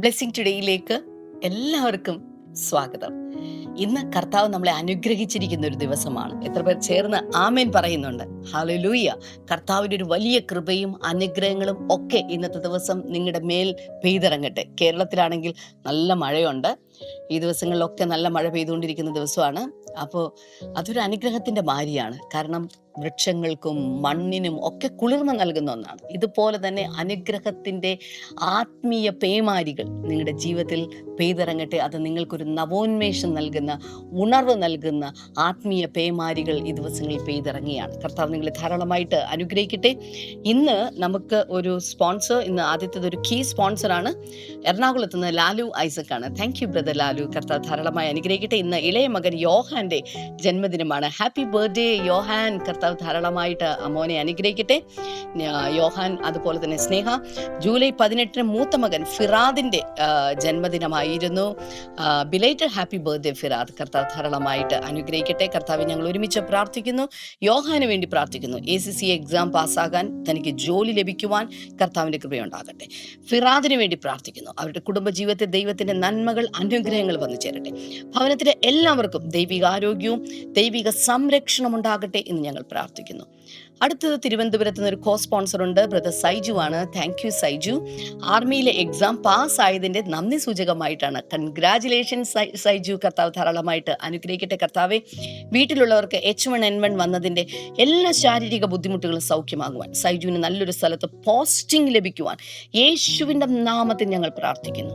Blessing ടുഡേയിലേക്ക് എല്ലാവർക്കും സ്വാഗതം. ഇന്ന് കർത്താവ് നമ്മളെ അനുഗ്രഹിച്ചിരിക്കുന്ന ഒരു ദിവസമാണ്. എത്ര പേർ ചേർന്ന് ആമേൻ പറയുന്നുണ്ട്. ഹാലലൂയ കർത്താവിന്റെ ഒരു വലിയ കൃപയും അനുഗ്രഹങ്ങളും ഒക്കെ ഇന്നത്തെ ദിവസം നിങ്ങളുടെ മേൽ പെയ്തിറങ്ങട്ടെ. കേരളത്തിലാണെങ്കിൽ നല്ല മഴയുണ്ട്. ഈ ദിവസങ്ങളിലൊക്കെ നല്ല മഴ പെയ്തുകൊണ്ടിരിക്കുന്ന ദിവസമാണ്. അപ്പോൾ അതൊരു അനുഗ്രഹത്തിന്റെ മാരിയാണ്. കാരണം വൃക്ഷങ്ങൾക്കും മണ്ണിനും ഒക്കെ കുളിർമ നൽകുന്ന ഒന്നാണ്. ഇതുപോലെ തന്നെ അനുഗ്രഹത്തിന്റെ ആത്മീയ പേമാരികൾ നിങ്ങളുടെ ജീവിതത്തിൽ പെയ്തിറങ്ങട്ടെ. അത് നിങ്ങൾക്കൊരു നവോന്മേഷം നൽകുന്ന ഉണർവ് നൽകുന്ന ആത്മീയ പേമാരികൾ ഈ ദിവസങ്ങളിൽ പെയ്തിറങ്ങിയാണ്. കർത്താവ് നിങ്ങളെ ധാരാളമായിട്ട് അനുഗ്രഹിക്കട്ടെ. ഇന്ന് നമുക്ക് ഒരു സ്പോൺസർ ഇന്ന് ആദ്യത്തേത് ഒരു കീ സ്പോൺസറാണ് എറണാകുളത്ത് നിന്ന് ലാലു ഐസക് ആണ്. Thank you brother Lalu. കർത്താവ് ധാരാളമായി അനുഗ്രഹിക്കട്ടെ. ഇന്ന് ഇളയ മകൻ യോഹാന്റെ ജന്മദിനമാണ്. Happy birthday Yohan. കർത്താവ് ധാരാളമായിട്ട് അമോനെ അനുഗ്രഹിക്കട്ടെ. യോഹാൻ അതുപോലെ തന്നെ സ്നേഹ. ജൂലൈ പതിനെട്ടിന് മൂത്ത മകൻ ഫിറാദിന്റെ ജന്മദിനമായിരുന്നു. Belated happy birthday Firad. കർത്താവ് ധാരാളമായിട്ട് അനുഗ്രഹിക്കട്ടെ. കർത്താവ് ഞങ്ങൾ ഒരുമിച്ച് പ്രാർത്ഥിക്കുന്നു. യോഹാന് വേണ്ടി പ്രാർത്ഥിക്കുന്നു. എ സി സി എക്സാം പാസ്സാകാൻ തനിക്ക് ജോലി ലഭിക്കുവാൻ കർത്താവിന്റെ കൃപയുണ്ടാകട്ടെ. ഫിറാദിന് വേണ്ടി പ്രാർത്ഥിക്കുന്നു. അവരുടെ കുടുംബജീവിതത്തെ ദൈവത്തിന്റെ നന്മകൾ അനുഗ്രഹങ്ങൾ വന്നു ചേരട്ടെ. ഭവനത്തിലെ എല്ലാവർക്കും ദൈവിക ആരോഗ്യവും ദൈവിക സംരക്ഷണം ഉണ്ടാകട്ടെ എന്ന് ഞങ്ങൾ പ്രാർത്ഥിക്കുന്നു. അടുത്തത് തിരുവനന്തപുരത്ത് നിന്ന് ഒരു കോ സ്പോൺസർ ഉണ്ട്. ബ്രദർ സൈജു ആണ്. Thank you Saiju. ആർമിയിലെ exam pass ആയതിന്റെ നന്ദി സൂചകമായിട്ടാണ്. കൺഗ്രാചുലേഷൻ സൈജു. കർത്താവ് ധാരാളമായിട്ട് അനുഗ്രഹിക്കട്ടെ കർത്താവെ. വീട്ടിലുള്ളവർക്ക് എച്ച് വൺ എൻ വൺ വന്നതിന്റെ എല്ലാ ശാരീരിക ബുദ്ധിമുട്ടുകളും സൗഖ്യമാകുവാൻ സൈജുവിന് നല്ലൊരു സ്ഥലത്ത് പോസ്റ്റിംഗ് ലഭിക്കുവാൻ യേശുവിന്റെ നാമത്തിൽ ഞങ്ങൾ പ്രാർത്ഥിക്കുന്നു.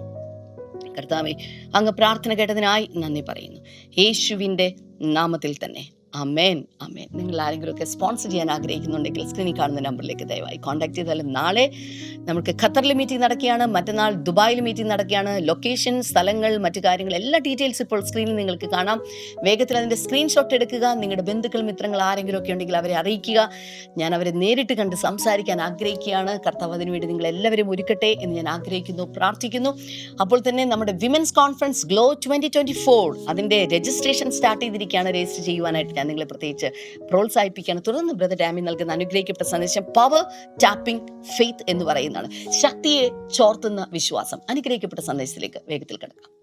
കർത്താവെ അങ്ങ് പ്രാർത്ഥന കേട്ടതിനായി നന്ദി പറയുന്നു. യേശുവിന്റെ നാമത്തിൽ തന്നെ. അമേൻ അമേൻ നിങ്ങൾ ആരെങ്കിലും ഒക്കെ സ്പോൺസർ ചെയ്യാൻ ആഗ്രഹിക്കുന്നുണ്ടെങ്കിൽ സ്ക്രീനിൽ കാണുന്ന നമ്പറിലേക്ക് ദയവായി കോൺടാക്ട് ചെയ്താലും നാളെ നമുക്ക് ഖത്തറിൽ മീറ്റിംഗ് നടക്കുകയാണ്. മറ്റന്നാൾ ദുബായിൽ മീറ്റിംഗ് നടക്കുകയാണ്. ലൊക്കേഷൻ സ്ഥലങ്ങൾ മറ്റു കാര്യങ്ങൾ എല്ലാ ഡീറ്റെയിൽസ് ഇപ്പോൾ സ്ക്രീനിൽ നിങ്ങൾക്ക് കാണാം. വേഗത്തിൽ അതിന്റെ സ്ക്രീൻഷോട്ട് എടുക്കുക. നിങ്ങളുടെ ബന്ധുക്കൾ മിത്രങ്ങൾ ആരെങ്കിലും ഒക്കെ ഉണ്ടെങ്കിൽ അവരെ അറിയിക്കുക. ഞാൻ അവരെ നേരിട്ട് കണ്ട് സംസാരിക്കാൻ ആഗ്രഹിക്കുകയാണ്. കർത്താവ് അതിനുവേണ്ടി നിങ്ങൾ എല്ലാവരും ഒരുക്കട്ടെ എന്ന് ഞാൻ ആഗ്രഹിക്കുന്നു പ്രാർത്ഥിക്കുന്നു. അപ്പോൾ തന്നെ നമ്മുടെ women's conference glow twenty twenty four അതിന്റെ രജിസ്ട്രേഷൻ സ്റ്റാർട്ട് ചെയ്തിരിക്കുകയാണ്. രജിസ്റ്റർ ചെയ്യുവാനായിട്ട് ഞാൻ നിങ്ങളെ പ്രത്യേകിച്ച് പ്രോത്സാഹിപ്പിക്കുകയാണ് തുടർന്ന് ബ്രദർ ഡാമി നൽകുന്ന അനുഗ്രഹിക്കപ്പെട്ട സന്ദേശം പവർ ടാപ്പിംഗ് ഫെയ്ത്ത് എന്ന് പറയുന്നതാണ്. ശക്തിയെ ചോർത്തുന്ന വിശ്വാസം. അനുഗ്രഹിക്കപ്പെട്ട സന്ദേശത്തിലേക്ക് വേഗത്തിൽ കിടക്കാം.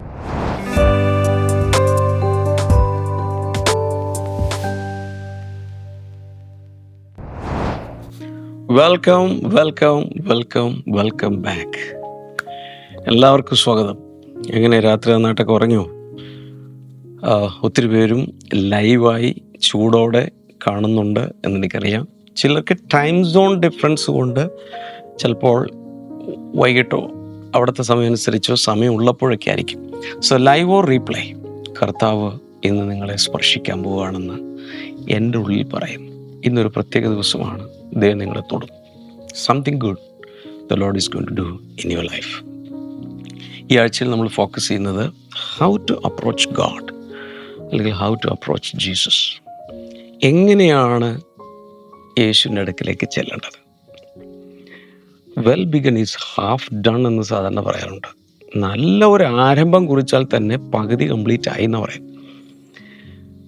Welcome welcome welcome welcome back എല്ലാവർക്കും സ്വാഗതം. എങ്ങനെ രാത്രി നന്നായിട്ടൊക്കെ ഉറങ്ങിയോ? ഒത്തിരി പേരും ലൈവായി ചൂടോടെ കാണുന്നുണ്ട് എന്നെനിക്കറിയാം. ചിലർക്ക് ടൈം സോൺ ഡിഫറൻസ് കൊണ്ട് ചിലപ്പോൾ വൈകിട്ടോ അവിടുത്തെ സമയം അനുസരിച്ചോ സമയം ഉള്ളപ്പോഴൊക്കെ ആയിരിക്കും സോ ലൈവ് ഓർ റീപ്ലൈ കർത്താവ് ഇന്ന് നിങ്ങളെ സ്പർശിക്കാൻ പോവുകയാണെന്ന് എന്റെ ഉള്ളിൽ പറയും. ഇന്നൊരു പ്രത്യേക ദിവസമാണ് ദൈവം നിങ്ങളെ തൊടും something good the lord is going to do in your life ഈ ആഴ്ചയിൽ നമ്മൾ ഫോക്കസ് ചെയ്യുന്നത് ഹൗ ടു അപ്രോച്ച് ഗാഡ് അല്ലെങ്കിൽ ഹൗ ടു അപ്രോച്ച് ജീസസ് എങ്ങനെയാണ് യേശുവിന്റെ അടുക്കിലേക്ക് ചെല്ലേണ്ടത്? Well begun is half done എന്ന് സാധാരണ പറയാറുണ്ട്. നല്ല ഒരു ആരംഭം കുറിച്ചാൽ തന്നെ പകുതി കംപ്ലീറ്റ് ആയി എന്ന് പറയാം.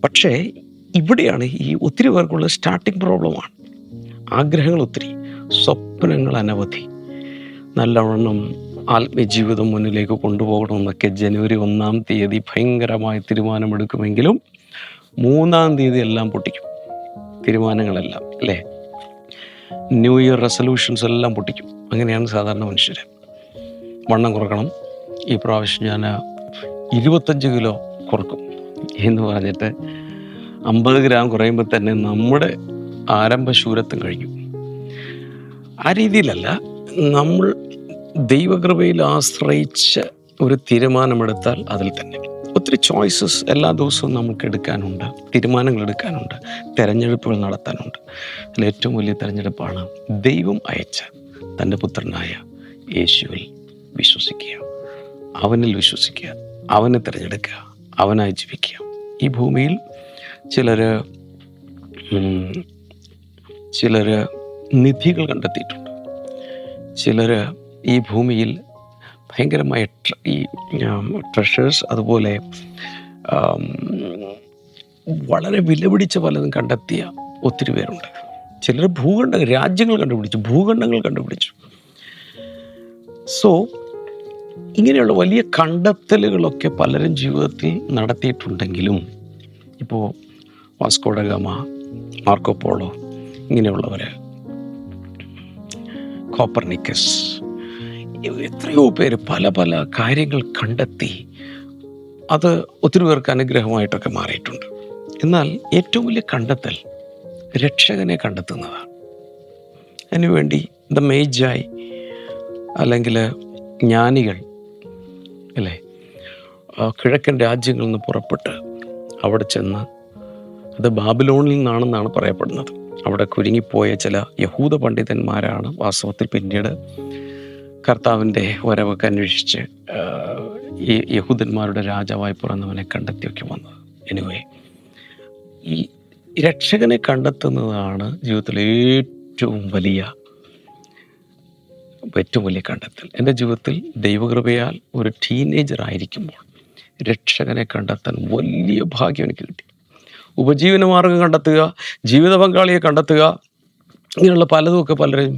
പക്ഷേ ഇവിടെയാണ് ഈ ഒത്തിരി പേർക്കുള്ള സ്റ്റാർട്ടിങ് പ്രോബ്ലമാണ് ആഗ്രഹങ്ങൾ ഒത്തിരി സ്വപ്നങ്ങൾ അനവധി. നല്ലവണ്ണം ആത്മീയ ജീവിതം മുന്നിലേക്ക് കൊണ്ടുപോകണമെന്നൊക്കെ ജനുവരി ഒന്നാം തീയതി ഭയങ്കരമായ തീരുമാനമെടുക്കുമെങ്കിലും മൂന്നാം തീയതി എല്ലാം പൊട്ടിക്കും. തീരുമാനങ്ങളെല്ലാം അല്ലേ? ന്യൂ ഇയർ റെസൊല്യൂഷൻസ് എല്ലാം പൊട്ടിക്കും. അങ്ങനെയാണ് സാധാരണ മനുഷ്യർ വണ്ണം കുറക്കണം. ഈ പ്രാവശ്യം ഞാൻ ഇരുപത്തഞ്ച് കിലോ കുറക്കും എന്ന് പറഞ്ഞിട്ട് അമ്പത് ഗ്രാം കുറയുമ്പോൾ തന്നെ നമ്മുടെ ആരംഭശൂരത്വം കഴിഞ്ഞു ആ രീതിയിലല്ല നമ്മൾ ദൈവകൃപയിൽ ആശ്രയിച്ച് ഒരു തീരുമാനമെടുത്താൽ അതിൽ തന്നെ. ഒത്തിരി ചോയ്സസ് എല്ലാ ദിവസവും നമുക്ക് എടുക്കാനുണ്ട് തീരുമാനങ്ങൾ എടുക്കാനുണ്ട് തിരഞ്ഞെടുപ്പുകൾ നടത്താനുണ്ട്. അതിൽ ഏറ്റവും വലിയ തിരഞ്ഞെടുപ്പാണ് ദൈവം അയച്ച തന്റെ പുത്രനായ യേശുവിൽ വിശ്വസിക്കുക. അവനിൽ വിശ്വസിക്കുക അവനെ തിരഞ്ഞെടുക്കുക അവനായി ജീവിക്കുക. ഈ ഭൂമിയിൽ ചിലർ ചിലർ നിധികൾ കണ്ടെത്തിയിട്ടുണ്ട്. ചിലർ ഈ ഭൂമിയിൽ ഭയങ്കരമായ ഈ ട്രഷേഴ്സ് അതുപോലെ വളരെ വിലപിടിച്ച പലതും കണ്ടെത്തിയ ഒത്തിരി പേരുണ്ട്. ചിലർ ഭൂഖണ്ഡ രാജ്യങ്ങൾ കണ്ടുപിടിച്ചു ഭൂഖണ്ഡങ്ങൾ കണ്ടുപിടിച്ചു. സോ ഇങ്ങനെയുള്ള വലിയ കണ്ടെത്തലുകളൊക്കെ പലരും ജീവിതത്തിൽ നടത്തിയിട്ടുണ്ടെങ്കിലും ഇപ്പോൾ വാസ്കോഡഗാമ മാർക്കോപോളോ ഇങ്ങനെയുള്ളവർ കോപ്പർനിക്കസ് എത്രയോ പേര് പല പല കാര്യങ്ങൾ കണ്ടെത്തി അത് ഒത്തിരി പേർക്ക് അനുഗ്രഹമായിട്ടൊക്കെ മാറിയിട്ടുണ്ട്. എന്നാൽ ഏറ്റവും വലിയ കണ്ടെത്തൽ രക്ഷകനെ കണ്ടെത്തുന്നതാണ്. അതിനുവേണ്ടി ദ മേജായി അല്ലെങ്കിൽ ജ്ഞാനികൾ അല്ലേ? കിഴക്കൻ രാജ്യങ്ങളിൽ നിന്ന് പുറപ്പെട്ട് അവിടെ ചെന്ന് അത് ബാബിലോണിൽ നിന്നാണെന്നാണ് പറയപ്പെടുന്നത്. അവിടെ കുരുങ്ങിപ്പോയ ചില യഹൂദ പണ്ഡിതന്മാരാണ് വാസ്തവത്തിൽ പിന്നീട് കർത്താവിന്റെ വരവൊക്കെ അന്വേഷിച്ച് ഈ യഹൂദന്മാരുടെ രാജാവായി പിറന്നവനെ കണ്ടെത്തിയൊക്കെ വന്നത്. എനിവേ ഈ രക്ഷകനെ കണ്ടെത്തുന്നതാണ് ജീവിതത്തിലെ ഏറ്റവും വലിയ ഏറ്റവും വലിയ കണ്ടെത്തൽ. എന്റെ ജീവിതത്തിൽ ദൈവകൃപയാൽ ഒരു ടീനേജർ ആയിരിക്കുമ്പോൾ രക്ഷകനെ കണ്ടെത്താൻ വലിയ ഭാഗ്യം എനിക്ക് കിട്ടി. ഉപജീവന മാർഗം കണ്ടെത്തുക ജീവിത പങ്കാളിയെ കണ്ടെത്തുക ഇങ്ങനെയുള്ള പലതുമൊക്കെ പലരും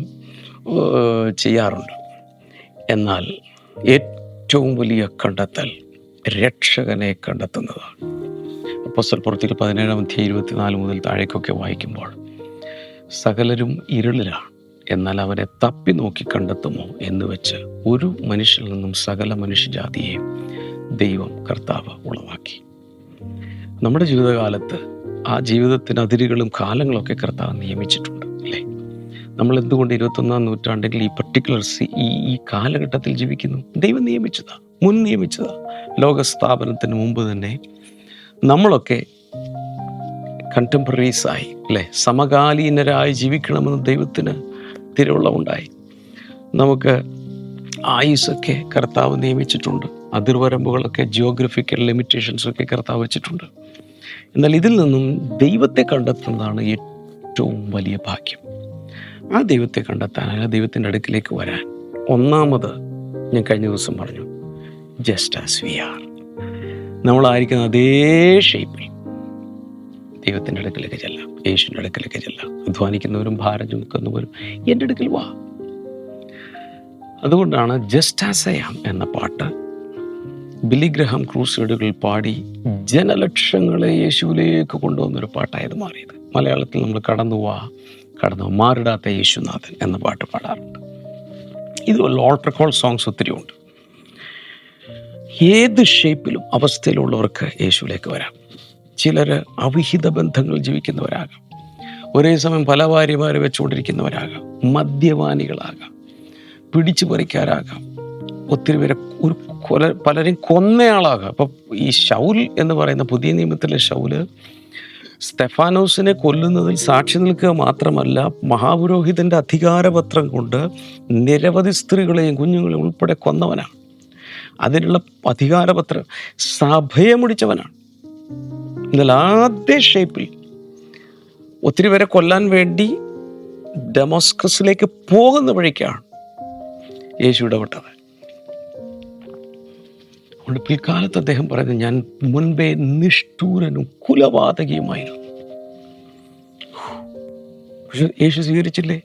ചെയ്യാറുണ്ട്. എന്നാൽ ഏറ്റവും വലിയ കണ്ടെത്തൽ രക്ഷകനെ കണ്ടെത്തുന്നതാണ്. അപ്പോസ്റ്റൽ പ്രവൃത്തികൾ പതിനേഴാം അധ്യായം ഇരുപത്തിനാല് മുതൽ താഴേക്കൊക്കെ വായിക്കുമ്പോൾ സകലരും ഇരുളിലാണ് എന്നാൽ അവരെ തപ്പി നോക്കി കണ്ടെത്തുമോ? എന്ന് വെച്ച് ഒരു മനുഷ്യനിൽ നിന്നും സകല മനുഷ്യജാതിയെ ദൈവം കർത്താവ് ഉളവാക്കി. നമ്മുടെ ജീവിതകാലത്ത് ആ ജീവിതത്തിന് അതിരുകളും കാലങ്ങളൊക്കെ കർത്താവ് നിയമിച്ചിട്ടുണ്ട് അല്ലേ? നമ്മൾ എന്തുകൊണ്ട് ഇരുപത്തൊന്നാം നൂറ്റാണ്ടിൽ ഈ പർട്ടിക്കുലർ സി ഈ ഈ കാലഘട്ടത്തിൽ ജീവിക്കുന്നു? ദൈവം നിയമിച്ചതാ. മുൻ നിയമിച്ചതാ. ലോകസ്ഥാപനത്തിന് മുമ്പ് തന്നെ നമ്മളൊക്കെ കണ്ടംപററീസ് ആയി അല്ലേ? സമകാലീനരായി ജീവിക്കണമെന്ന് ദൈവത്തിന് തിരുവുള്ളമുണ്ടായി നമുക്ക് ആയുസൊക്കെ കർത്താവ് നിയമിച്ചിട്ടുണ്ട്. അതിർവരമ്പുകളൊക്കെ ജിയോഗ്രഫിക്കൽ ലിമിറ്റേഷൻസൊക്കെ കർത്താവ് വെച്ചിട്ടുണ്ട്. എന്നാൽ ഇതിൽ നിന്നും ദൈവത്തെ കണ്ടെത്തുന്നതാണ് ഏറ്റവും വലിയ ഭാഗ്യം. ആ ദൈവത്തെ കണ്ടെത്താൻ ആ ദൈവത്തിന്റെ അടുക്കിലേക്ക് വരാൻ. ഒന്നാമത് ഞാൻ കഴിഞ്ഞ ദിവസം പറഞ്ഞു ജസ്റ്റ് ആസ് വി ആർ നമ്മളായിരിക്കുന്ന അതേ ഷേപ്പിൽ ദൈവത്തിന്റെ അടുക്കിലേക്ക് ചെല്ലാം യേശുവിന്റെ അടുക്കിലേക്ക് ചെല്ലാം. അധ്വാനിക്കുന്നവരും ഭാരം ചുമക്കുന്നവരും എന്റെ അടുക്കൽ വാ. അതുകൊണ്ടാണ് ജസ്റ്റ് ആസ് ഐ ആം എന്ന പാട്ട് ബിലിഗ്രഹം ക്രൂസൈഡുകൾ പാടി ജനലക്ഷങ്ങളെ യേശുവിലേക്ക് കൊണ്ടുവന്നൊരു പാട്ടായത് മാറിയത്. മലയാളത്തിൽ നമ്മൾ കടന്നു വാ കടന്നു മാറിടാത്ത യേശുനാഥൻ എന്ന പാട്ട് പാടാറുണ്ട്. ഇതുപോലെ ഓൾട്ടർ കോൾ സോങ്സ് ഒത്തിരി ഉണ്ട്. ഏത് ഷേപ്പിലും അവസ്ഥയിലുള്ളവർക്ക് യേശുവിലേക്ക് വരാം. ചിലർ അവിഹിത ബന്ധങ്ങൾ ജീവിക്കുന്നവരാകാം. ഒരേ സമയം പല ഭാര്യമാരെ വെച്ചുകൊണ്ടിരിക്കുന്നവരാകാം. മദ്യപാനികളാകാം. പിടിച്ചു പറിക്കാരാകാം. ഒത്തിരി പേരെ ഒരു കൊല പലരെയും കൊന്നയാളാകാം. അപ്പം ഈ ഷൗൽ എന്ന് പറയുന്ന പുതിയ നിയമത്തിലെ ഷൗൽ സ്തെഫാനോസിനെ കൊല്ലുന്നതിൽ സാക്ഷി നിൽക്കുക മാത്രമല്ല മഹാപുരോഹിതന്റെ അധികാരപത്രം കൊണ്ട് നിരവധി സ്ത്രീകളെയും കുഞ്ഞുങ്ങളെയും ഉൾപ്പെടെ കൊന്നവനാണ്. അതിനുള്ള അധികാരപത്രം സഭയെ മുടിച്ചവനാണ് എന്നാൽ ആദ്യ ഷേപ്പിൽ ഒത്തിരി പേരെ കൊല്ലാൻ വേണ്ടി ഡെമോസ്ക്രസിലേക്ക് പോകുന്ന വഴിക്കാണ് യേശു ഇടപെട്ടത്. അതുകൊണ്ട് പിൽക്കാലത്ത് അദ്ദേഹം പറയുന്നത് ഞാൻ മുൻപേ നിഷ്ഠൂരനും കുലപാതകിയുമായിരുന്നു യേശു സ്വീകരിച്ചില്ലേ?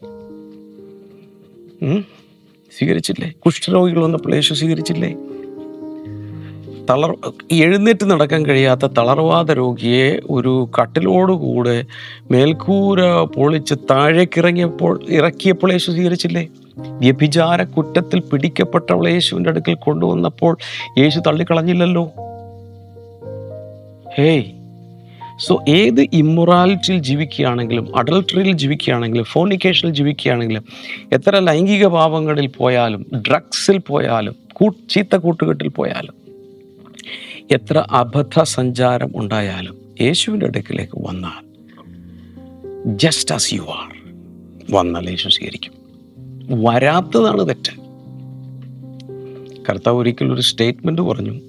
സ്വീകരിച്ചില്ലേ? കുഷ്ഠരോഗികൾ വന്നപ്പോൾ യേശു സ്വീകരിച്ചില്ലേ? തളർ എഴുന്നേറ്റ് നടക്കാൻ കഴിയാത്ത തളർവാദ രോഗിയെ ഒരു കട്ടിലോടുകൂടെ മേൽക്കൂര പൊളിച്ച് താഴേക്കിറങ്ങിയപ്പോൾ ഇറക്കിയപ്പോൾ യേശു സ്വീകരിച്ചില്ലേ? വ്യഭിചാര കുറ്റത്തിൽ പിടിക്കപ്പെട്ടവളെ യേശുവിന്റെ അടുക്കൽ കൊണ്ടുവന്നപ്പോൾ യേശു തള്ളിക്കളഞ്ഞില്ലല്ലോ. ഹേയ് സോ ഏത് ഇമ്മൊറാലിറ്റിയിൽ ജീവിക്കുകയാണെങ്കിലും അഡൾട്ടറിയിൽ ജീവിക്കുകയാണെങ്കിലും ഫോണിക്കേഷനിൽ ജീവിക്കുകയാണെങ്കിലും എത്ര ലൈംഗിക പാപങ്ങളിൽ പോയാലും ഡ്രഗ്സിൽ പോയാലും കൂ ചീത്ത കൂട്ടുകെട്ടിൽ പോയാലും എത്ര അബദ്ധ സഞ്ചാരം ഉണ്ടായാലും യേശുവിന്റെ അടുക്കിലേക്ക് വന്നാൽ ജസ്റ്റ് ആസ് യു ആർ വന്നാൽ യേശു സ്വീകരിക്കും. വരാത്തതാണ് തെറ്റ്. കർത്താവ് ഒരിക്കലും ഒരു സ്റ്റേറ്റ്മെന്റ് പറഞ്ഞു.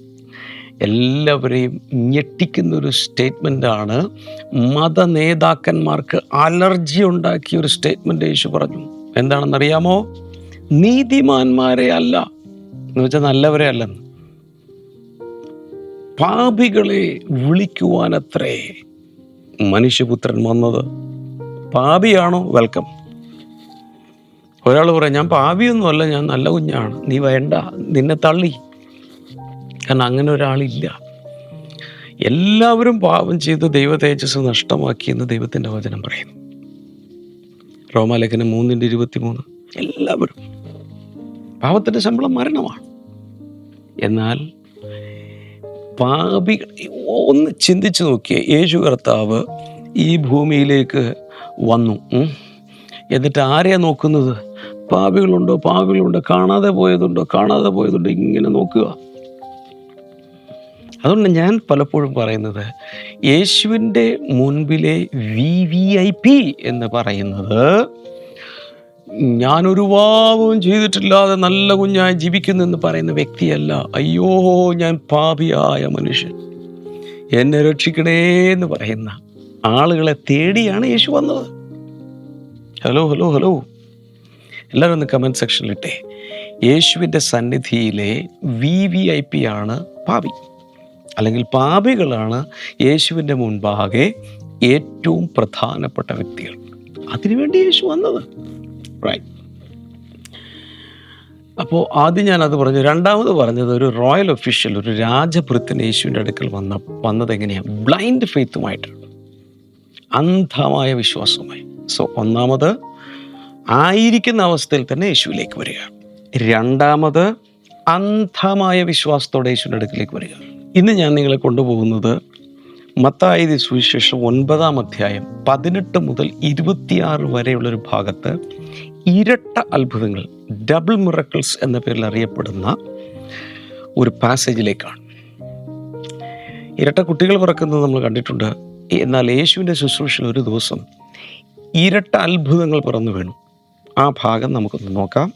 എല്ലാവരെയും ഞെട്ടിക്കുന്ന ഒരു സ്റ്റേറ്റ്മെന്റാണ് മത നേതാക്കന്മാർക്ക് അലർജി ഉണ്ടാക്കിയ ഒരു സ്റ്റേറ്റ്മെന്റ് യേശു പറഞ്ഞു. എന്താണെന്നറിയാമോ? നീതിമാന്മാരെ അല്ല. എന്ന് വെച്ചാൽ നല്ലവരെ അല്ലെന്ന്. പാപികളെ വിളിക്കുവാനത്രേ. മനുഷ്യപുത്രൻ വന്നത്. പാപിയാണോ? വെൽക്കം. ഒരാൾ പറയാം ഞാൻ പാപിയൊന്നുമല്ല ഞാൻ നല്ല കുഞ്ഞാണ്. നീ വേണ്ട നിന്നെ തള്ളി. കാരണം അങ്ങനെ ഒരാളില്ല. എല്ലാവരും പാപം ചെയ്ത് ദൈവ തേജസ് നഷ്ടമാക്കി എന്ന് ദൈവത്തിന്റെ വചനം പറയുന്നു. റോമാലേഖനം മൂന്നിന്റെ ഇരുപത്തി മൂന്ന് എല്ലാവരും പാപത്തിന്റെ ശമ്പളം മരണമാണ്. എന്നാൽ പാപി ഒന്ന് ചിന്തിച്ചു നോക്കിയേ. യേശു കർത്താവ് ഈ ഭൂമിയിലേക്ക് വന്നു. എന്നിട്ട് ആരെയാ നോക്കുന്നത്? പാപികളുണ്ടോ? പാപികളുണ്ടോ. കാണാതെ പോയതുണ്ടോ? കാണാതെ പോയതുണ്ടോ? ഇങ്ങനെ നോക്കുക. അതുകൊണ്ട് ഞാൻ പലപ്പോഴും പറയുന്നത് യേശുവിന്റെ മുൻപിലെ വി വി ഐ പി എന്ന് പറയുന്നത് ഞാനൊരു പാപവും ചെയ്തിട്ടില്ലാതെ നല്ല കുഞ്ഞായി ജീവിക്കുന്നു എന്ന് പറയുന്ന വ്യക്തിയല്ല. അയ്യോ ഞാൻ പാപിയായ മനുഷ്യൻ. എന്നെ രക്ഷിക്കണേ എന്ന് പറയുന്ന ആളുകളെ തേടിയാണ് യേശു വന്നത്. Hello hello hello. എല്ലാവരും ഒന്ന് കമന്റ് സെക്ഷനിലിട്ടെ യേശുവിന്റെ സന്നിധിയിലെ വി വി ഐ പി ആണ് പാപി. അല്ലെങ്കിൽ പാപികളാണ് യേശുവിന്റെ മുൻപാകെ ഏറ്റവും പ്രധാനപ്പെട്ട വ്യക്തികൾ. അതിനുവേണ്ടി യേശു വന്നത്. റൈറ്റ് അപ്പോൾ ആദ്യം ഞാൻ അത് പറഞ്ഞു രണ്ടാമത് പറഞ്ഞത് ഒരു റോയൽ ഒഫീഷ്യൽ ഒരു രാജഭൃത്തൻ യേശുവിന്റെ അടുക്കൽ വന്ന വന്നത് എങ്ങനെയാണ് ബ്ലൈൻഡ് ഫെയ്ത്തുമായിട്ടാണ് അന്ധമായ വിശ്വാസവുമായി. സോ ഒന്നാമത് ആയിരിക്കുന്ന അവസ്ഥയിൽ തന്നെ യേശുവിലേക്ക് വരിക. രണ്ടാമത് അന്ധമായ വിശ്വാസത്തോടെ യേശുവിന്റെ അടുക്കിലേക്ക് വരിക. ഇന്ന് ഞാൻ നിങ്ങളെ കൊണ്ടുപോകുന്നത് മത്തായ സുവിശേഷം ഒൻപതാം അധ്യായം പതിനെട്ട് മുതൽ ഇരുപത്തിയാറ് വരെയുള്ളൊരു ഭാഗത്ത് ഇരട്ട അത്ഭുതങ്ങൾ ഡബിൾ മിറക്കിൾസ് എന്ന പേരിൽ അറിയപ്പെടുന്ന ഒരു പാസേജിലേക്കാണ് ഇരട്ട കുട്ടികൾ പിറക്കുന്നത് നമ്മൾ കണ്ടിട്ടുണ്ട്. എന്നാൽ യേശുവിന്റെ ശുശ്രൂഷയിൽ ഒരു ദിവസം ഇരട്ട അത്ഭുതങ്ങൾ പിറന്നു വീണു. ആ ഭാഗം നമുക്കൊന്ന് നോക്കാം.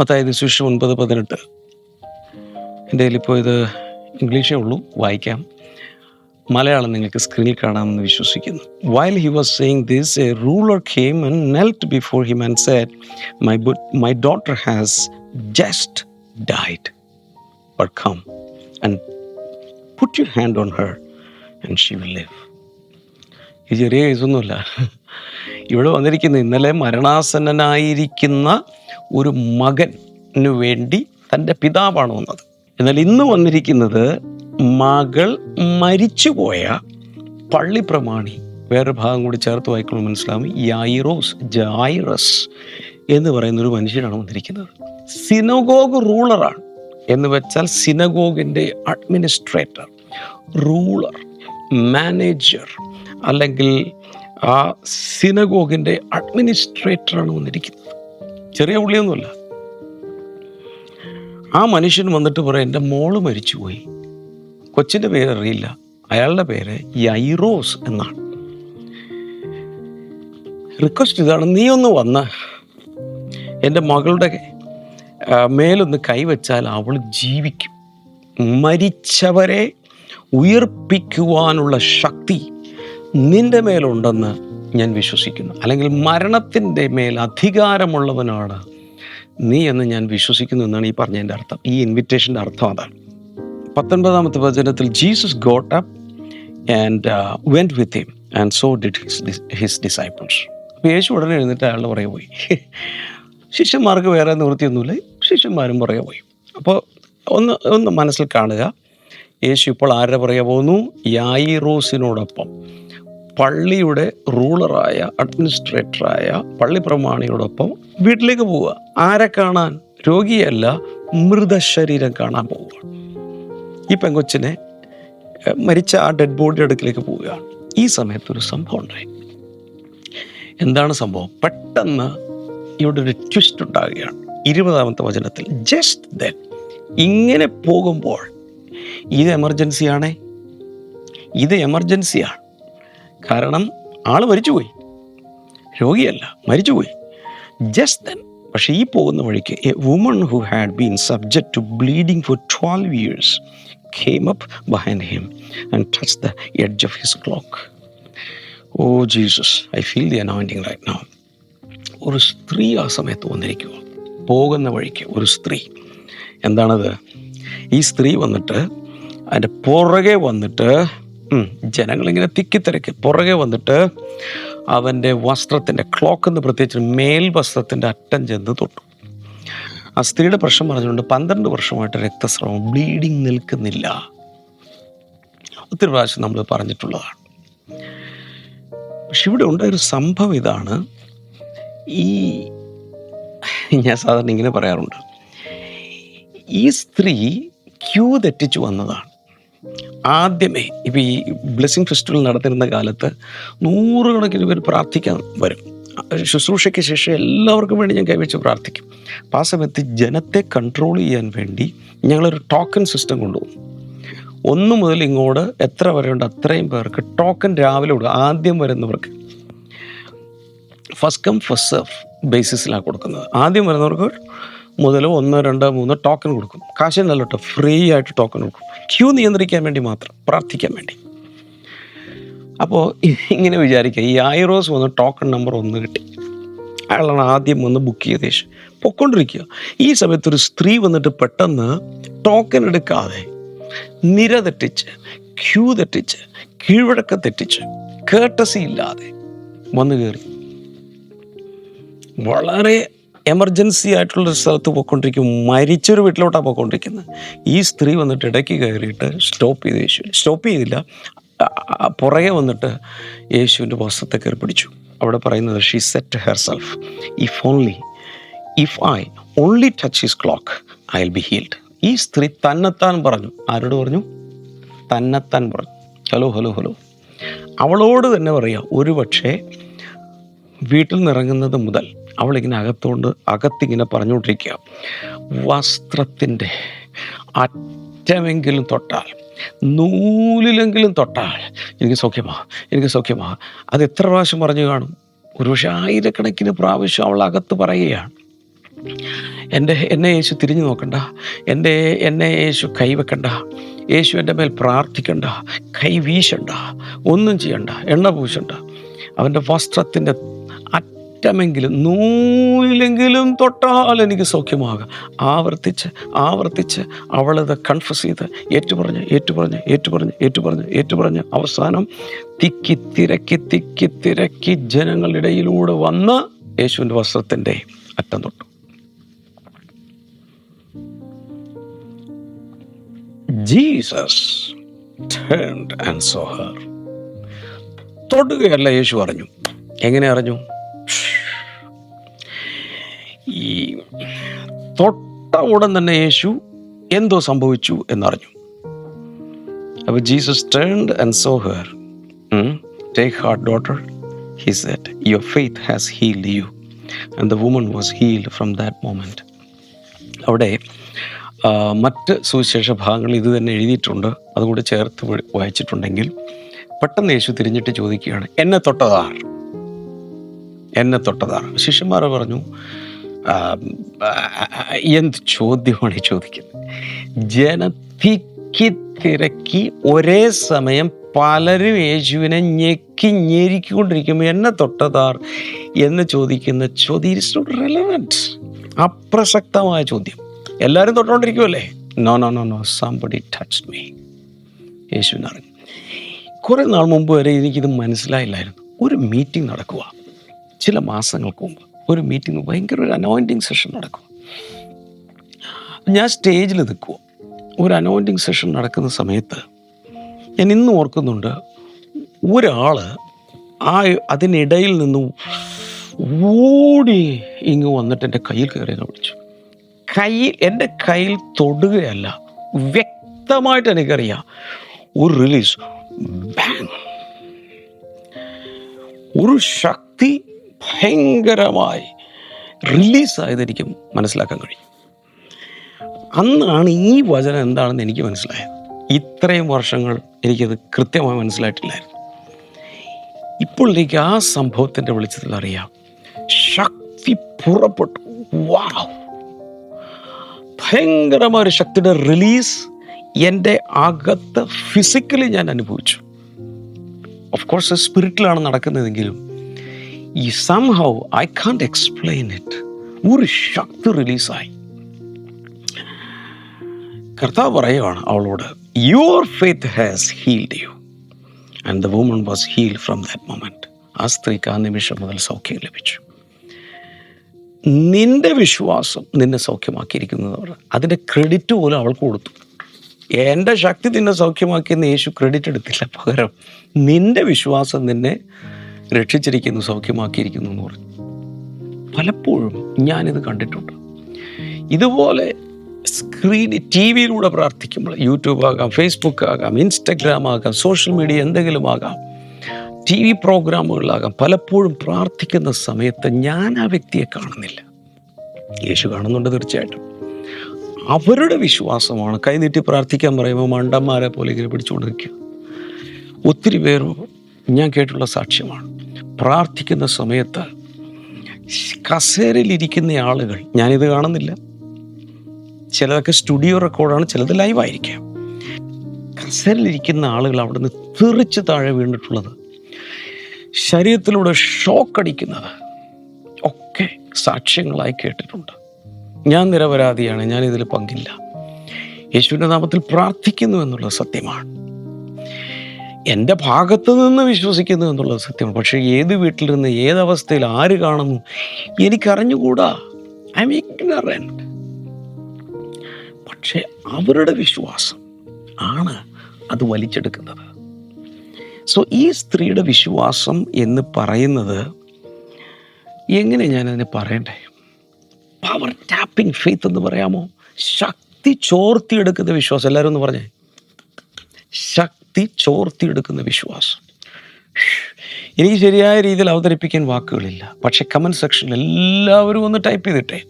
മത്തായത് ശുശ്രൂഷ ഒൻപത് പതിനെട്ട്. എന്റെ കയ്യിലിപ്പോൾ ഇത് ഇംഗ്ലീഷേ ഉള്ളൂ വായിക്കാം. മലയാളം നിങ്ങൾക്ക് സ്ക്രീനിൽ കാണാമെന്ന് വിശ്വസിക്കുന്നു. While he was saying this a ruler came and knelt before him and said my my daughter has just died but come and put you hand on her and she will live ഈ ചെറിയ കേസൊന്നുമില്ല ഇവിടെ വന്നിരിക്കുന്ന ഇന്നലെ മരണാസന്നനായിരിക്കുന്ന ഒരു മകന് വേണ്ടി തന്റെ പിതാവാണ് വന്നത്. എന്നാൽ ഇന്ന് വന്നിരിക്കുന്നത് മകൾ മരിച്ചുപോയ പള്ളി പ്രമാണി വേറെ ഭാഗം കൂടി ചേർത്ത് വായിക്കുമ്പോൾ മനസ്സിലാവും യായിറോസ് ജായിറസ് എന്ന് പറയുന്ന ഒരു മനുഷ്യനാണ് വന്നിരിക്കുന്നത്. സിനഗോഗ് റൂളറാണ് എന്ന് വെച്ചാൽ സിനഗോഗിന്റെ അഡ്മിനിസ്ട്രേറ്റർ റൂളർ മാനേജർ അല്ലെങ്കിൽ ആ സിനഗോഗിന്റെ അഡ്മിനിസ്ട്രേറ്ററാണ് വന്നിരിക്കുന്നത്. ചെറിയ പുള്ളിയൊന്നുമല്ല. ആ മനുഷ്യൻ വന്നിട്ട് പറയാം എന്റെ മോൾ മരിച്ചുപോയി. കൊച്ചിന്റെ പേര് അറിയില്ല. അയാളുടെ പേര് യൈറോസ് എന്നാണ്. റിക്വസ്റ്റ് ഇതാണ് നീ ഒന്ന് വന്ന് എന്റെ മകളുടെ മേലൊന്ന് കൈവച്ചാൽ അവൾ ജീവിക്കും. മരിച്ചവരെ ഉയർപ്പിക്കുവാനുള്ള ശക്തി നിന്റെ മേലുണ്ടെന്ന് ഞാൻ വിശ്വസിക്കുന്നു. അല്ലെങ്കിൽ മരണത്തിന്റെ മേൽ അധികാരമുള്ളവനാണ് നീ എന്ന് ഞാൻ വിശ്വസിക്കുന്നു എന്നാണ് ഈ പറഞ്ഞതിന്റെ അർത്ഥം. ഈ ഇൻവിറ്റേഷന്റെ അർത്ഥം അതാണ്. പത്തൊൻപതാമത്തെ വചനത്തിൽ Jesus got up and went with him and so did his his disciples യേശു ഉടനെ എഴുന്നിട്ട് അയാളുടെ പുറകെ പോയി. ശിഷ്യന്മാർക്ക് വേറെ നിവൃത്തിയൊന്നുമില്ല. ശിഷ്യന്മാരും പുറകെ പോയി. അപ്പോൾ ഒന്ന് ഒന്ന് മനസ്സിൽ കാണുക. യേശു ഇപ്പോൾ ആരുടെ പുറകെ പോകുന്നു? യായിറോസിനോടൊപ്പം. പള്ളിയുടെ റൂളറായ അഡ്മിനിസ്ട്രേറ്ററായ പള്ളി പ്രമാണിയോടൊപ്പം വീട്ടിലേക്ക് പോവുക. ആരെ കാണാൻ? രോഗിയല്ല മൃതശരീരം കാണാൻ പോവുക. ഈ പെങ്കൊച്ചിനെ മരിച്ച ആ ഡെഡ് ബോഡിയുടെ അടുക്കിലേക്ക് പോവുകയാണ്. ഈ സമയത്ത് ഒരു സംഭവം ഉണ്ടായി. എന്താണ് സംഭവം? പെട്ടെന്ന് ഇവിടെ ഒരു ട്വിസ്റ്റ് ഉണ്ടാകുകയാണ് ഇരുപതാമത്തെ വചനത്തിൽ ജസ്റ്റ് ദെൻ ഇങ്ങനെ പോകുമ്പോൾ ഇത് എമർജൻസിയാണേ ഇത് എമർജൻസിയാണ് കാരണം ആൾ മരിച്ചുപോയി. രോഗിയല്ല മരിച്ചുപോയി. ജസ്റ്റ് ദെൻ പക്ഷേ ഈ പോകുന്ന വഴിക്ക് a woman who had been subject to bleeding for twelve years came up behind him and touched the edge of his cloak. Oh, Jesus, I feel the anointing right now. ഒരു സ്ത്രീ ആ സമയത്ത് വന്നിരിക്കുക പോകുന്ന വഴിക്ക് ഒരു സ്ത്രീ. എന്താണത്? ഈ സ്ത്രീ വന്നിട്ട് അതിന്റെ പുറകെ വന്നിട്ട് ജനങ്ങളിങ്ങനെ തിക്കിത്തിരക്കി. പുറകെ വന്നിട്ട് അവന്റെ വസ്ത്രത്തിന്റെ ക്ലോക്ക് എന്ന് പ്രത്യേകിച്ച് മേൽ വസ്ത്രത്തിന്റെ അറ്റം ചെന്ന് തൊട്ടു. ആ സ്ത്രീയുടെ പ്രശ്നം പറഞ്ഞുകൊണ്ട് പന്ത്രണ്ട് വർഷമായിട്ട് രക്തസ്രവം ബ്ലീഡിങ് നിൽക്കുന്നില്ല. ഒത്തിരി പ്രാവശ്യം നമ്മൾ പറഞ്ഞിട്ടുള്ളതാണ്. പക്ഷെ ഇവിടെ ഉണ്ടായൊരു സംഭവം ഇതാണ്. ഈ ഞാൻ സാധാരണ ഇങ്ങനെ പറയാറുണ്ട്. ഈ സ്ത്രീ ക്യൂ തെറ്റിച്ചു വന്നതാണ്. ആദ്യമേ ഇപ്പം ഈ ബ്ലെസ്സിങ് ഫെസ്റ്റിവൽ നടത്തിരുന്ന കാലത്ത് നൂറുകണക്കിന് പേര് പ്രാർത്ഥിക്കാൻ വരും. ശുശ്രൂഷയ്ക്ക് ശേഷം എല്ലാവർക്കും വേണ്ടി ഞാൻ കൈവച്ച് പ്രാർത്ഥിക്കും. അപ്പോൾ ആ സമയത്ത് ജനത്തെ കൺട്രോൾ ചെയ്യാൻ വേണ്ടി ഞങ്ങളൊരു ടോക്കൺ സിസ്റ്റം കൊണ്ടുവന്നു. ഒന്ന് മുതൽ ഇങ്ങോട്ട് എത്ര വരെയുണ്ട് അത്രയും പേർക്ക് ടോക്കൺ രാവിലെ കൊടുക്കും ആദ്യം വരുന്നവർക്ക് ഫസ്റ്റ് കം ഫസ്റ്റ് സെർവ് ബേസിസിലാണ് കൊടുക്കുന്നത്. ആദ്യം വരുന്നവർക്ക് മുതൽ ഒന്ന് രണ്ട് മൂന്ന് ടോക്കൺ കൊടുക്കും. കാശിനല്ല ഫ്രീ ആയിട്ട് ടോക്കൺ കൊടുക്കും. ക്യൂ നിയന്ത്രിക്കാൻ വേണ്ടി മാത്രം പ്രാർത്ഥിക്കാൻ വേണ്ടി. അപ്പോൾ ഇങ്ങനെ വിചാരിക്കുക ഈ ഐറോസ് വന്ന് ടോക്കൺ നമ്പർ ഒന്ന് കിട്ടി. അയാളാണ് ആദ്യം വന്ന് ബുക്ക് ചെയ്ത ശേഷം പൊക്കൊണ്ടിരിക്കുക. ഈ സമയത്ത് ഒരു സ്ത്രീ വന്നിട്ട് പെട്ടെന്ന് ടോക്കൺ എടുക്കാതെ നിര തെറ്റിച്ച് ക്യൂ തെറ്റിച്ച് കീഴ്വഴക്കം തെറ്റിച്ച് കേട്ടസി ഇല്ലാതെ വന്നു കയറി. വളരെ എമർജൻസി ആയിട്ടുള്ളൊരു സ്ഥലത്ത് പോയിക്കൊണ്ടിരിക്കും മരിച്ചൊരു വീട്ടിലോട്ടാണ് പോയിക്കൊണ്ടിരിക്കുന്നത് ഈ സ്ത്രീ വന്നിട്ട് ഇടയ്ക്ക് കയറിയിട്ട് സ്റ്റോപ്പ് ചെയ്ത് സ്റ്റോപ്പ് ചെയ്തില്ല. പുറകെ വന്നിട്ട് യേശുവിന്റെ വസ്ത്രത്തെ കയറി പിടിച്ചു. അവിടെ പറയുന്നത് she said herself if only if I only touch his cloak I will be healed ഈ സ്ത്രീ തന്നെത്താൻ പറഞ്ഞു. ആരോട് പറഞ്ഞു? തന്നെത്താൻ പറഞ്ഞു. Hello hello hello. അവളോട് തന്നെ പറയാം ഒരു പക്ഷേ വീട്ടിൽ നിറങ്ങുന്നത് മുതൽ അവളിങ്ങനെ അകത്തോണ്ട് അകത്തിങ്ങനെ പറഞ്ഞുകൊണ്ടിരിക്കുക. വസ്ത്രത്തിന്റെ അറ്റമെങ്കിലും തൊട്ടാൽ നൂലിലെങ്കിലും തൊട്ടാൽ എനിക്ക് സൗഖ്യമാ എനിക്ക് സൗഖ്യമാ. അത് എത്ര പ്രാവശ്യം പറഞ്ഞു കാണും? ഒരുപക്ഷെ ആയിരക്കണക്കിന് പ്രാവശ്യം അവൾ അകത്ത് പറയുകയാണ്. എന്റെ എന്നെ യേശു തിരിഞ്ഞു നോക്കണ്ട. എന്റെ എന്നെ യേശു കൈവെക്കണ്ട യേശു എന്റെ മേൽ പ്രാർത്ഥിക്കണ്ട. കൈ വീശണ്ട. ഒന്നും ചെയ്യണ്ട. എണ്ണ പൂശണ്ട. അവന്റെ വസ്ത്രത്തിന്റെ അറ്റമെങ്കിലും നൂലെങ്കിലും തൊട്ടാൽ എനിക്ക് സൗഖ്യമാകാം. ആവർത്തിച്ച് ആവർത്തിച്ച് അവളത് കൺഫസ് ചെയ്ത് ഏറ്റുപറഞ്ഞ് ഏറ്റുപറഞ്ഞ് ഏറ്റുപറഞ്ഞ് ഏറ്റുപറഞ്ഞ് ഏറ്റുപറഞ്ഞ് അവസാനം തിക്കി തിരക്കി തിക്കി തിരക്കി ജനങ്ങളുടെ ഇടയിലൂടെ വന്ന് യേശുവിന്റെ വസ്ത്രത്തിന്റെ അറ്റം തൊട്ടു. ജീസസ്. തൊടുകയല്ല യേശു അറിഞ്ഞു. എങ്ങനെ അറിഞ്ഞു? തൊട്ട ഉടൻ തന്നെ യേശു എന്തോ സംഭവിച്ചു എന്നറിഞ്ഞു. അപ്പോൾ Jesus turned and saw her take heart daughter he said your faith has healed you and the woman was healed from that moment അവിടെ മറ്റ് സുവിശേഷ ഭാഗങ്ങൾ ഇത് തന്നെ എഴുതിയിട്ടുണ്ട്. അതുകൂടെ ചേർത്ത് വായിച്ചിട്ടുണ്ടെങ്കിൽ പെട്ടെന്ന് യേശു തിരിഞ്ഞിട്ട് ചോദിക്കുകയാണ് എന്നെ തൊട്ടതാർ? എന്നെ തൊട്ടതാർ. ശിഷ്യന്മാരെ പറഞ്ഞു എന്ത് ചോദ്യമാണ് ചോദിക്കുന്നത്? ജന തിക്കി തിരക്കി ഒരേ സമയം പലരും യേശുവിനെ ഞെക്കി ഞെരിക്കൊണ്ടിരിക്കുമ്പോൾ എന്നെ തൊട്ടതാർ എന്ന് ചോദിക്കുന്ന ചോദ്യം ഇറ്റ്സ് നോട്ട് റെലവന്റ് അപ്രസക്തമായ ചോദ്യം. എല്ലാവരും തൊട്ടുകൊണ്ടിരിക്കുമല്ലേ no no no no somebody touch me യേശുവിനറിഞ്ഞു കുറേ നാൾ മുമ്പ് വരെ എനിക്കിത് മനസ്സിലായില്ലായിരുന്നു. ഒരു മീറ്റിംഗ് നടക്കുക. ചില മാസങ്ങൾക്ക് മുമ്പ്. ഒരു മീറ്റിംഗ് ഭയങ്കര ഒരു അനോയിന്റിങ് സെഷൻ നടക്കും. ഞാൻ സ്റ്റേജിൽ നിൽക്കുക ഒരു അനോയിന്റിങ് സെഷൻ നടക്കുന്ന സമയത്ത് ഞാൻ ഇന്നും ഓർക്കുന്നുണ്ട് ഒരാൾ ആ അതിനിടയിൽ നിന്നും ഓടി ഇങ്ങ് വന്നിട്ട് എന്റെ കയ്യിൽ കയറി വിളിച്ചു കയ്യിൽ എന്റെ കയ്യിൽ തൊടുകയല്ല വ്യക്തമായിട്ട് എനിക്കറിയാം. ഒരു റിലീസ് ഒരു ശക്തി ഭയങ്കരമായി റിലീസായത് എനിക്ക് മനസ്സിലാക്കാൻ കഴിയും. അന്നാണ് ഈ വചനം എന്താണെന്ന് എനിക്ക് മനസ്സിലായത്. ഇത്രയും വർഷങ്ങൾ എനിക്കത് കൃത്യമായി മനസ്സിലായിട്ടില്ലായിരുന്നു. ഇപ്പോൾ എനിക്ക് ആ സംഭവത്തിന്റെ വെളിച്ചത്തിൽ അറിയാം. ശക്തി പുറപ്പെട്ടു. വാവ് ഭയങ്കരമായ ഒരു ശക്തിയുടെ റിലീസ് എന്റെ അകത്ത് ഫിസിക്കലി ഞാൻ അനുഭവിച്ചു. ഓഫ് കോഴ്സ് സ്പിരിറ്റിലാണ് നടക്കുന്നതെങ്കിലും ഈ somehow I can't explain it ഒരു ശക്തി റിലീസായി കർത്താവ് പറയുകയാണ് അവളോട് your faith has healed you and the woman was healed from that moment ആ സ്ത്രീക്ക് ആ നിമിഷം മുതൽ സൗഖ്യം ലഭിച്ചു. നിന്റെ വിശ്വാസം നിന്നെ സൗഖ്യമാക്കിയിരിക്കുന്നത് അതിന്റെ ക്രെഡിറ്റ് പോലും അവൾക്ക് കൊടുത്തു. എന്റെ ശക്തി നിന്നെ സൗഖ്യമാക്കിയെന്ന് യേശു ക്രെഡിറ്റ് എടുത്തില്ല പകരം നിന്റെ വിശ്വാസം നിന്നെ രക്ഷിച്ചിരിക്കുന്നു സൗഖ്യമാക്കിയിരിക്കുന്നു എന്ന് പറഞ്ഞു. പലപ്പോഴും ഞാനിത് കണ്ടിട്ടുണ്ട്. ഇതുപോലെ സ്ക്രീൻ ടി വിയിലൂടെ പ്രാർത്ഥിക്കുമ്പോൾ യൂട്യൂബ് ആകാം ഫേസ്ബുക്ക് ആകാം ഇൻസ്റ്റഗ്രാം ആകാം സോഷ്യൽ മീഡിയ എന്തെങ്കിലും ആകാം ടി വി പ്രോഗ്രാമുകളിലാകാം പലപ്പോഴും പ്രാർത്ഥിക്കുന്ന സമയത്ത് ഞാൻ ആ വ്യക്തിയെ കാണുന്നില്ല. യേശു കാണുന്നുണ്ട് തീർച്ചയായിട്ടും. അവരുടെ വിശ്വാസമാണ് കൈനീട്ടി പ്രാർത്ഥിക്കാൻ പറയുമ്പോൾ മണ്ടന്മാരെ പോലെ ഇങ്ങനെ പിടിച്ചുകൊണ്ടിരിക്കുക. ഒത്തിരി പേരും ഞാൻ കേട്ടുള്ള സാക്ഷ്യമാണ്. പ്രാർത്ഥിക്കുന്ന സമയത്ത് കസേരയിലിരിക്കുന്ന ആളുകൾ ഞാനിത് കാണുന്നില്ല. ചിലതൊക്കെ സ്റ്റുഡിയോ റെക്കോർഡാണ് ചിലത് ലൈവായിരിക്കാം. കസേരയിലിരിക്കുന്ന ആളുകൾ അവിടെ നിന്ന് തെറിച്ച് താഴെ വീണിട്ടുള്ളത് ശരീരത്തിലൂടെ ഷോക്ക് അടിക്കുന്നത് ഒക്കെ സാക്ഷ്യങ്ങളായി കേട്ടിട്ടുണ്ട്. ഞാൻ നിരപരാധിയാണ് ഞാൻ പങ്കില്ല. യേശുവിന്റെ നാമത്തിൽ പ്രാർത്ഥിക്കുന്നു എന്നുള്ളത് സത്യമാണ്. എന്റെ ഭാഗത്തു നിന്ന് വിശ്വസിക്കുന്നു എന്നുള്ളത് സത്യമാണ്. പക്ഷേ ഏത് വീട്ടിലിരുന്ന് ഏതവസ്ഥയിൽ ആര് കാണുന്നു എനിക്കറിഞ്ഞുകൂടാ. ഐ എം ഇഗ്നറന്റ് പക്ഷേ അവരുടെ വിശ്വാസം ആണ് അത് വലിച്ചെടുക്കുന്നത്. സോ ഈ സ്ത്രീയുടെ വിശ്വാസം എന്ന് പറയുന്നത് എങ്ങനെ ഞാനതിനെ പറയണ്ടേ? പവർ ടാപ്പിംഗ് ഫെയ്ത്ത് എന്ന് പറയാമോ? ശക്തി ചോർത്തിയെടുക്കുന്ന വിശ്വാസം. എല്ലാവരും ഒന്ന് പറഞ്ഞേ. ശക്തി ചോർത്തിയെടുക്കുന്ന വിശ്വാസം. എനിക്ക് ശരിയായ രീതിയിൽ അവതരിപ്പിക്കാൻ വാക്കുകളില്ല. പക്ഷെ കമന്റ് സെക്ഷനിൽ എല്ലാവരും ഒന്ന് ടൈപ്പ് ചെയ്തിട്ടെ.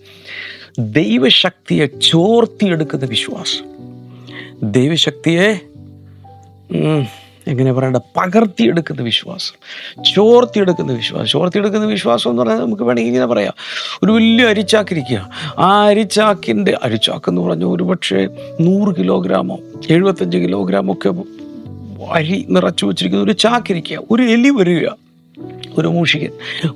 ദൈവശക്തിയെ ചോർത്തിയെടുക്കുന്ന വിശ്വാസം. ദൈവശക്തിയെ എങ്ങനെ പറയണ്ട പകർത്തിയെടുക്കുന്ന വിശ്വാസം. ചോർത്തിയെടുക്കുന്ന വിശ്വാസം. ചോർത്തിയെടുക്കുന്ന വിശ്വാസം എന്ന് പറഞ്ഞാൽ നമുക്ക് വേണമെങ്കിൽ ഇങ്ങനെ പറയാം. ഒരു വലിയ അരിച്ചാക്കിരിക്കുക. ആ അരിച്ചാക്കിന്റെ അരിച്ചാക്ക് എന്ന് പറഞ്ഞാൽ ഒരു പക്ഷേ നൂറ് കിലോഗ്രാമോ എഴുപത്തഞ്ച് കിലോഗ്രാമോ ഒക്കെ അരി നിറച്ചു വെച്ചിരിക്കുന്ന. ഒരു ചാക്കിരിക്കുക ഒരു എലി വരിക. ഒരു മൂഷികൻ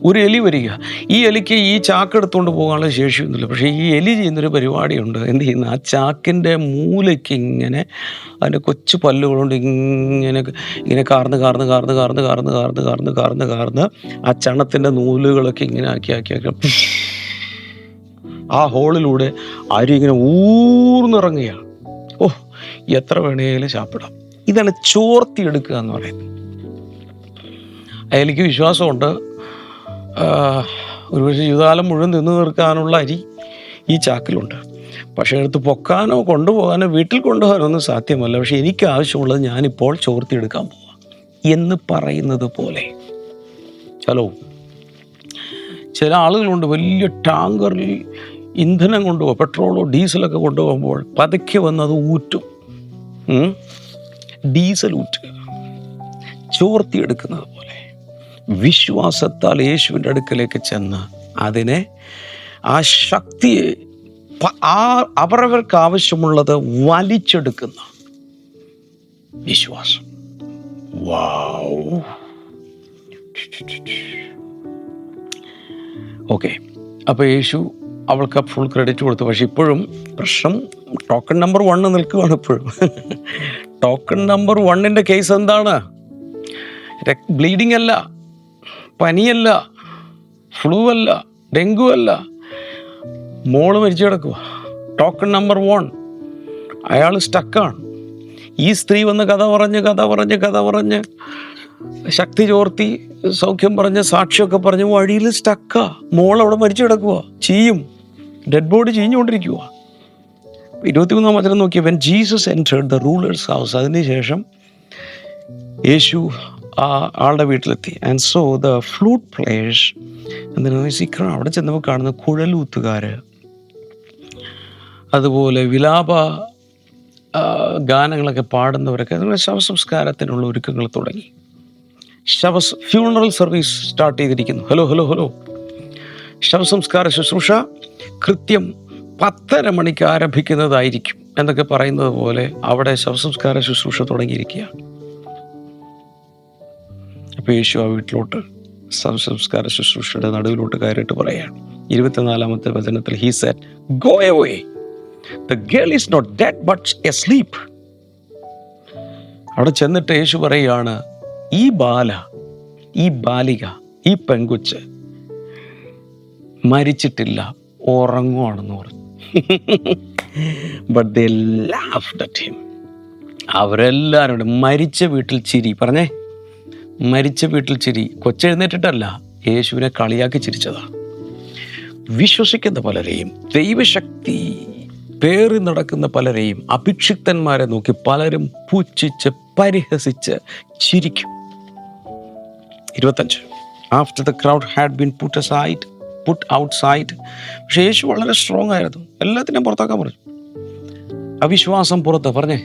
ഒരു എലി വരിക. ഈ എലിക്ക് ഈ ചാക്ക് എടുത്തുകൊണ്ട് പോകാനുള്ള ശേഷിയൊന്നുമില്ല. പക്ഷേ ഈ എലി ചെയ്യുന്നൊരു പരിപാടിയുണ്ട്. എന്ത് ചെയ്യുന്ന? ആ ചാക്കിന്റെ മൂലയ്ക്ക് ഇങ്ങനെ അതിന്റെ കൊച്ചു പല്ലുകളുണ്ട്. ഇങ്ങനെ ഇങ്ങനെ കാർന്ന് കാർന്ന് കാർന്ന് കാർന്ന് കാർന്ന് കാർന്ന് കാർന്ന് കാർന്ന് കാർന്ന് ആ ചണത്തിന്റെ നൂലുകളൊക്കെ ഇങ്ങനെ ആക്കി ആക്കി ആക്കി. ആ ഹോളിലൂടെ അരി ഇങ്ങനെ ഊർന്നിറങ്ങുകയാണ്. ഓ എത്ര വേണേലും ചാപ്പിടാം ഇതാണ് ചോർത്തിയെടുക്കുക എന്ന് പറയുന്നത്. അയാൾക്ക് വിശ്വാസമുണ്ട്. ഒരുപക്ഷെ ജീവിതകാലം മുഴുവൻ തിന്നു തീർക്കാനുള്ള അരി ഈ ചാക്കിലുണ്ട്. പക്ഷേ എടുത്ത് പൊക്കാനോ കൊണ്ടുപോകാനോ വീട്ടിൽ കൊണ്ടുപോകാനോ ഒന്നും സാധ്യമല്ല. പക്ഷെ എനിക്ക് ആവശ്യമുള്ളത് ഞാനിപ്പോൾ ചോർത്തിയെടുക്കാൻ പോവാം എന്ന് പറയുന്നത് പോലെ. ഹലോ. ചില ആളുകളുണ്ട് വലിയ ടാങ്കറിൽ ഇന്ധനം കൊണ്ടുപോകും പെട്രോളോ ഡീസലൊക്കെ കൊണ്ടുപോകുമ്പോൾ പതുക്കെ വന്ന് അത് ഊറ്റും? ഡീസൽ ഊറ്റുക ചോർത്തിയെടുക്കുന്നത് പോലെ. വിശ്വാസത്താൽ യേശുവിന്റെ അടുക്കലേക്ക് ചെന്ന് അതിനെ ആ ശക്തിയെ അവരവർക്ക് ആവശ്യമുള്ളത് വലിച്ചെടുക്കുന്ന വിശ്വാസം. വാവ്. ഓക്കെ. അപ്പോൾ യേശു അവൾക്ക് ഫുൾ ക്രെഡിറ്റ് കൊടുത്തു. പക്ഷെ ഇപ്പോഴും പ്രശ്നം ടോക്കൺ നമ്പർ വണ്ണ് നിൽക്കുകയാണ് ഇപ്പോഴും. ടോക്കൺ നമ്പർ വണ്ണിന്റെ കേസ് എന്താണ്? ബ്ലീഡിംഗ് അല്ല പനിയല്ല ഫ്ലൂ അല്ല ഡെങ്കു അല്ല. മോൾ മരിച്ചു കിടക്കുക ടോക്കൺ നമ്പർ വൺ അയാൾ സ്റ്റക്കാണ്. ഈ സ്ത്രീ വന്ന് കഥ പറഞ്ഞ് കഥ പറഞ്ഞ് കഥ പറഞ്ഞ് ശക്തി ചോർത്തി സൗഖ്യം പറഞ്ഞ് സാക്ഷിയൊക്കെ പറഞ്ഞ് വഴിയിൽ സ്റ്റക്കാ. മോൾ അവിടെ മരിച്ചു കിടക്കുക ചീയും ഡെഡ് ബോഡി ചീഞ്ഞുകൊണ്ടിരിക്കുക ഇരുപത്തിമൂന്നാം വചനം നോക്കിയ when Jesus entered the ruler's house അതിനുശേഷം യേശു ആ ആളുടെ വീട്ടിലെത്തി. And saw the flute players എന്തിനാണ് സീക്രം അവിടെ ചെന്നപ്പോൾ കാണുന്ന കുഴലൂത്തുകാർ അതുപോലെ വിലാപ ഗാനങ്ങളൊക്കെ പാടുന്നവരൊക്കെ ശവസംസ്കാരത്തിനുള്ള ഒരുക്കങ്ങൾ തുടങ്ങി. ശവ ഫ്യൂണറൽ സർവീസ് സ്റ്റാർട്ട് ചെയ്തിരിക്കുന്നു. ഹലോ ഹലോ ഹലോ ശവസംസ്കാര ശുശ്രൂഷ കൃത്യം പത്തര മണിക്ക് ആരംഭിക്കുന്നതായിരിക്കും എന്നൊക്കെ പറയുന്നത് പോലെ അവിടെ ശവസംസ്കാര ശുശ്രൂഷ തുടങ്ങിയിരിക്കുകയാണ്. അപ്പോൾ യേശു ആ വീട്ടിലോട്ട് ശവസംസ്കാര ശുശ്രൂഷയുടെ നടുവിലോട്ട് കയറിയിട്ട് പറയാണ് ഇരുപത്തിനാലാമത്തെ വചനത്തിൽ he said go away the girl is not dead but asleep അവിടെ ചെന്നിട്ട് യേശു പറയുകയാണ് ഈ ബാല ഈ ബാലിക ഈ പെൺകുച്ച് മരിച്ചിട്ടില്ല ഉറങ്ങുവാണെന്ന് പറഞ്ഞു. ബട്ട് അവരെല്ലാവരും മരിച്ച വീട്ടിൽ ചിരി. പറഞ്ഞേ? മരിച്ച വീട്ടിൽ ചിരി. കൊച്ചെഴുന്നേറ്റിട്ടല്ല യേശുവിനെ കളിയാക്കി ചിരിച്ചതാ. വിശ്വസിക്കുന്ന പലരെയും ദൈവശക്തി പേറി നടക്കുന്ന പലരെയും അഭിക്ഷിക്തന്മാരെ നോക്കി പലരും പൂച്ഛിച്ച് പരിഹസിച്ച് ചിരിക്കും. ഇരുപത്തഞ്ച്. After the crowd had been put aside put outside പക്ഷേ യേശു വളരെ സ്ട്രോങ് ആയിരുന്നു. എല്ലാത്തിനെയും പുറത്താക്കാൻ പറഞ്ഞു. അവിശ്വാസം പുറത്ത്. പറഞ്ഞേ.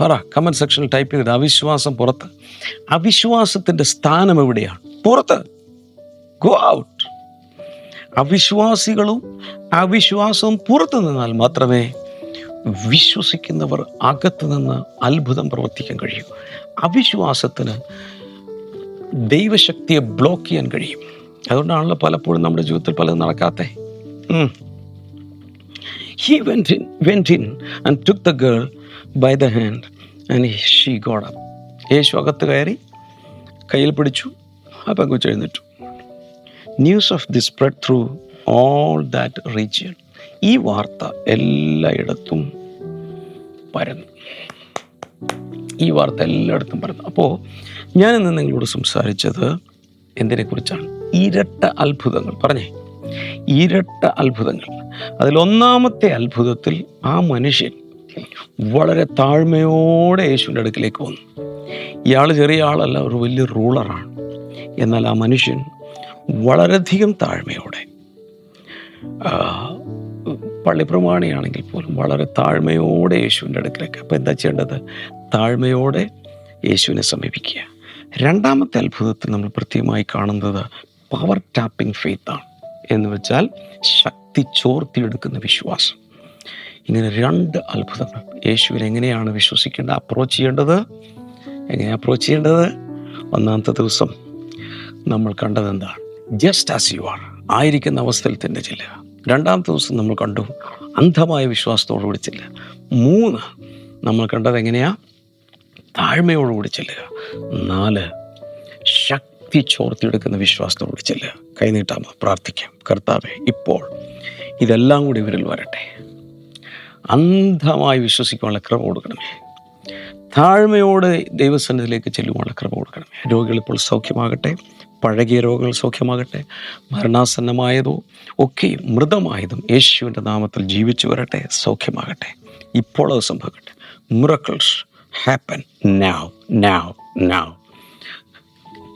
പറ കമന്റ് സെക്ഷനിൽ ടൈപ്പ് ചെയ്ത് അവിശ്വാസം പുറത്ത്. അവിശ്വാസത്തിന്റെ സ്ഥാനം എവിടെയാണ്? പുറത്ത്. ഗോ ഔട്ട് അവിശ്വാസികളും അവിശ്വാസവും പുറത്ത് നിന്നാൽ മാത്രമേ വിശ്വസിക്കുന്നവർ അകത്ത് നിന്ന് അത്ഭുതം പ്രവർത്തിക്കാൻ കഴിയൂ. അവിശ്വാസത്തിന് ദൈവശക്തിയെ ബ്ലോക്ക് ചെയ്യാൻ കഴിയും. അതുകൊണ്ടാണല്ലോ പലപ്പോഴും നമ്മുടെ ജീവിതത്തിൽ പലതും നടക്കാത്ത. In in and the girl by the hand and she up. Yesu അകത്ത് കയറി കയ്യിൽ പിടിച്ചു ആ പെങ്കുച്ച് എഴുന്നേറ്റു. News of the spread through all that region ഈ വാർത്ത എല്ലായിടത്തും പരന്നു. ഈ വാർത്ത എല്ലായിടത്തും പരന്നു. അപ്പോൾ ഞാനിന്ന് നിങ്ങളോട് സംസാരിച്ചത് എന്തിനെക്കുറിച്ചാണ്? ഇരട്ട അത്ഭുതങ്ങൾ. പറഞ്ഞേ. ഇരട്ട അത്ഭുതങ്ങൾ. അതിലൊന്നാമത്തെ അത്ഭുതത്തിൽ ആ മനുഷ്യൻ വളരെ താഴ്മയോടെ യേശുവിന്റെ അടുക്കിലേക്ക് വന്നു. ഇയാൾ ചെറിയ ആളല്ല ഒരു വലിയ റൂളറാണ്. എന്നാൽ ആ മനുഷ്യൻ വളരെയധികം താഴ്മയോടെ പള്ളിപ്രമാണിയാണെങ്കിൽ പോലും വളരെ താഴ്മയോടെ യേശുവിന്റെ അടുക്കിലേക്ക്. അപ്പോൾ എന്താ ചെയ്യേണ്ടത്? താഴ്മയോടെ യേശുവിനെ സമീപിക്കുക. രണ്ടാമത്തെ അത്ഭുതത്തിൽ നമ്മൾ പ്രത്യേകമായി കാണുന്നത് പവർ ടാപ്പിംഗ് ഫെയ്ത്താണ് എന്ന് വെച്ചാൽ ശക്തി ചോർത്തിയെടുക്കുന്ന വിശ്വാസം. ഇങ്ങനെ രണ്ട് അത്ഭുതങ്ങൾ. യേശുവിനെ എങ്ങനെയാണ് വിശ്വസിക്കേണ്ടത്? അപ്രോച്ച് ചെയ്യേണ്ടത്? എങ്ങനെ അപ്രോച്ച് ചെയ്യേണ്ടത്? ഒന്നാമത്തെ ദിവസം നമ്മൾ കണ്ടത് എന്താണ്? ജസ്റ്റ് ആസ് യു ആർ ആയിരിക്കുന്ന അവസ്ഥയിൽ തന്നെ ചെല്ലുക. രണ്ടാമത്തെ ദിവസം നമ്മൾ കണ്ടു അന്ധമായ വിശ്വാസത്തോടുകൂടി ചെല്ലുക. മൂന്ന് നമ്മൾ കണ്ടത് എങ്ങനെയാ? താഴ്മയോടുകൂടി ചെല്ലുക. നാല് ശക്തി ചോർത്തിയെടുക്കുന്ന വിശ്വാസത്തോട് ചെല്ലുക. കൈനീട്ടാമോ പ്രാർത്ഥിക്കാം. കർത്താവെ ഇപ്പോൾ ഇതെല്ലാം കൂടി ഇവരിൽ വരട്ടെ. അന്ധമായി വിശ്വസിക്കാനുള്ള ക്രമം കൊടുക്കണമേ. താഴ്മയോടെ ദൈവസന്നിധിയിലേക്ക് ചെല്ലുവാനുള്ള ക്രമം കൊടുക്കണമേ. രോഗികൾ ഇപ്പോൾ സൗഖ്യമാകട്ടെ. പഴകിയ രോഗങ്ങൾ സൗഖ്യമാകട്ടെ. മരണാസന്നമായതോ ഒക്കെ മൃതമായതും യേശുവിന്റെ നാമത്തിൽ ജീവിച്ചു വരട്ടെ. സൗഖ്യമാകട്ടെ. ഇപ്പോൾ അത് സംഭവിക്കട്ടെ. മിറക്കിൾസ് ഹാപ്പൻ നാവ് നാവ് now.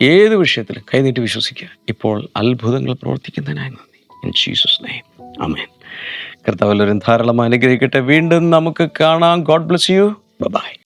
ഏത് വിഷയത്തിലും കൈനീട്ടി വിശ്വസിക്കുക. ഇപ്പോൾ അത്ഭുതങ്ങൾ പ്രവർത്തിക്കുന്നതിനായി നന്ദി. ഇൻ ജീസസ് നെയ്മ് അമേൻ കർത്താവ് എല്ലാവരും അനുഗ്രഹിക്കട്ടെ. വീണ്ടും നമുക്ക് കാണാം. God bless you by